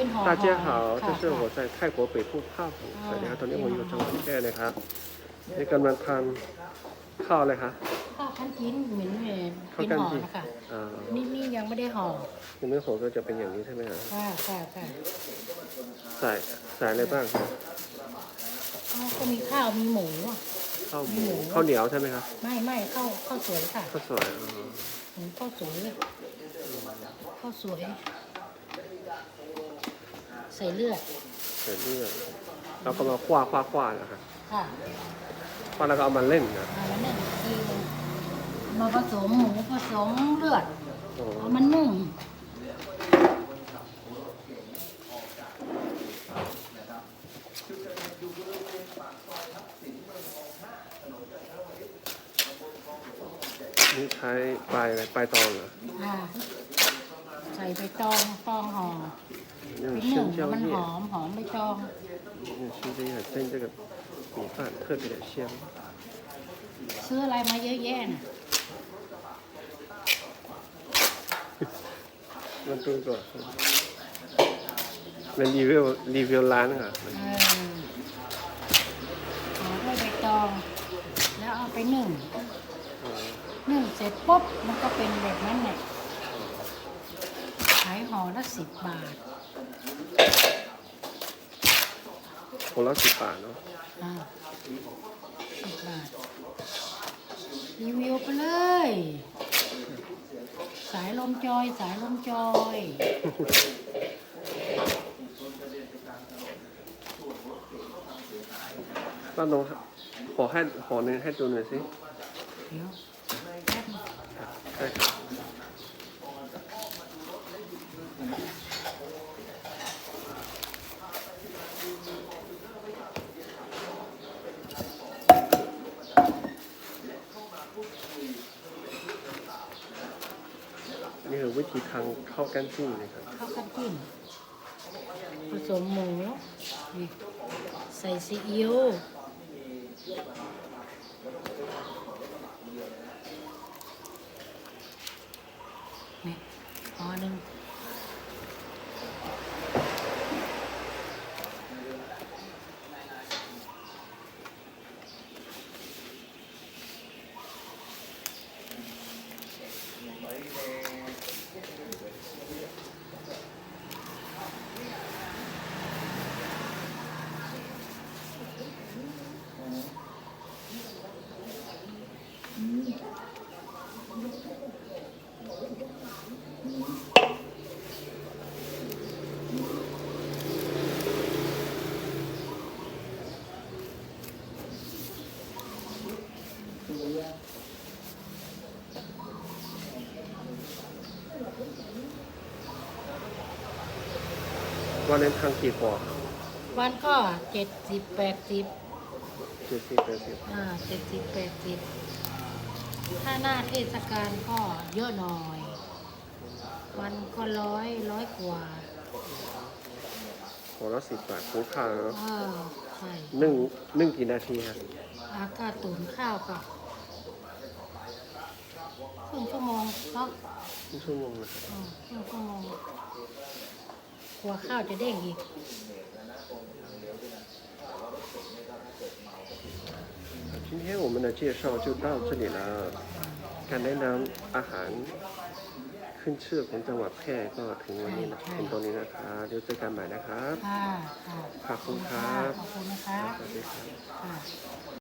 เป็นห่อ 大家好， ค่ะ 这是我在泰国北部泡芙สวัสดีครับตอนนี้ผมอยู่จังหวัดแพร่นะครับนี่กำลังทำข้าวเลยครับ ข้าวคั้นกินเหมือนเนี่ย ข้าว เป็น กัน ห่อ จี นะคะ อ่า นี่นี่ยังไม่ได้ห่อ คุณแม่ผมก็จะเป็นอย่างนี้ใช่ไหมครับ ค่ะค่ะค่ะ ใส่ใส่อะไรบ้างครับ อ้าวก็มีข้าวมีหมูอ่ะ ข้าวหมู หมู ข้าวเหนียวใช่ไหมครับ ไม่ไม่ข้าวข้าวสวยค่ะ ข้าวสวยอ๋อ หมูข้าวสวยข้าวสวย ใ ส่เลือดใส่เลือดแล้วก็มาคว้าคว้าคว้านะครับค่ะคว้าแล้วก็เอามาเล่นนะเอามานึ่งทีนึงมาผสมหมูผสมเลือดโอ้เอามานึ่งนี่ใช้ปลายอะไรปลายตองเหรออ่าใส่ใบตองตองห่อ 用 เป็นหนึ่ง 生 แล้ว 椒 มันห 叶 อมหอมใบตอง 用生椒叶蒸这个米饭特别的香 ซื้ออะไรมาเยอะแยะน่ะ มันดูก่อนมันรีวิวรีวิวร้านอ่ะ เออห่อด้วยใบตอง แล้วเอาไปนึ่ง อ๋อ นึ่งเสร็จปุ๊บมันก็เป็นแบบนั้นแหละขายห่อละสิบบาท คนละสิบบาทเนาะอ่าสิบบาทรีวิวไปเลย สายลมจอย สายลมจอยป้าโนครับขอให้ขอหนึงให้ดูหน่อยสิ เดี๋ยวแป๊บนึง ใช่ครับ นี่คือวิธีทางเข้ากันจิ้งเลยครับข้าวกันจิ้งผสมหมูใส่ซีอิ๊วนี่อ๋อหนึ่ง วันนั้นทางกี่ปอวันก็เจ็ดสิบแปดสิบเจ็ดสิบแปดสิบอ่าเจ็ดสิบแปดสิบถ้าหน้าเทศกาลก็เยอะหน่อย วันก็ร้อยร้อยกว่าขอละสิบบาทคุ้มค่าเนาะเออใช่นึ่งนึ่งกี่นาทีครับอากาศตุ๋นข้าวกับ ครึ่งชั่วโมงเนาะ ครึ่งชั่วโมงนะครับ อืมครึ่งชั่วโมงกลัวข้าวจะเด้งอีก 今天我们的介绍就到这里了การแนะนำอาหารขึ้นชื่อของจังหวัดแพร่ก็ถึงวันนี้นะ ใช่ ถึงตรงนี้นะครับเดี๋ยวเจอกันใหม่นะครับ ค่ะค่ะ ขอบคุณครับ ขอบคุณนะคะ สวัสดีครับ ค่ะ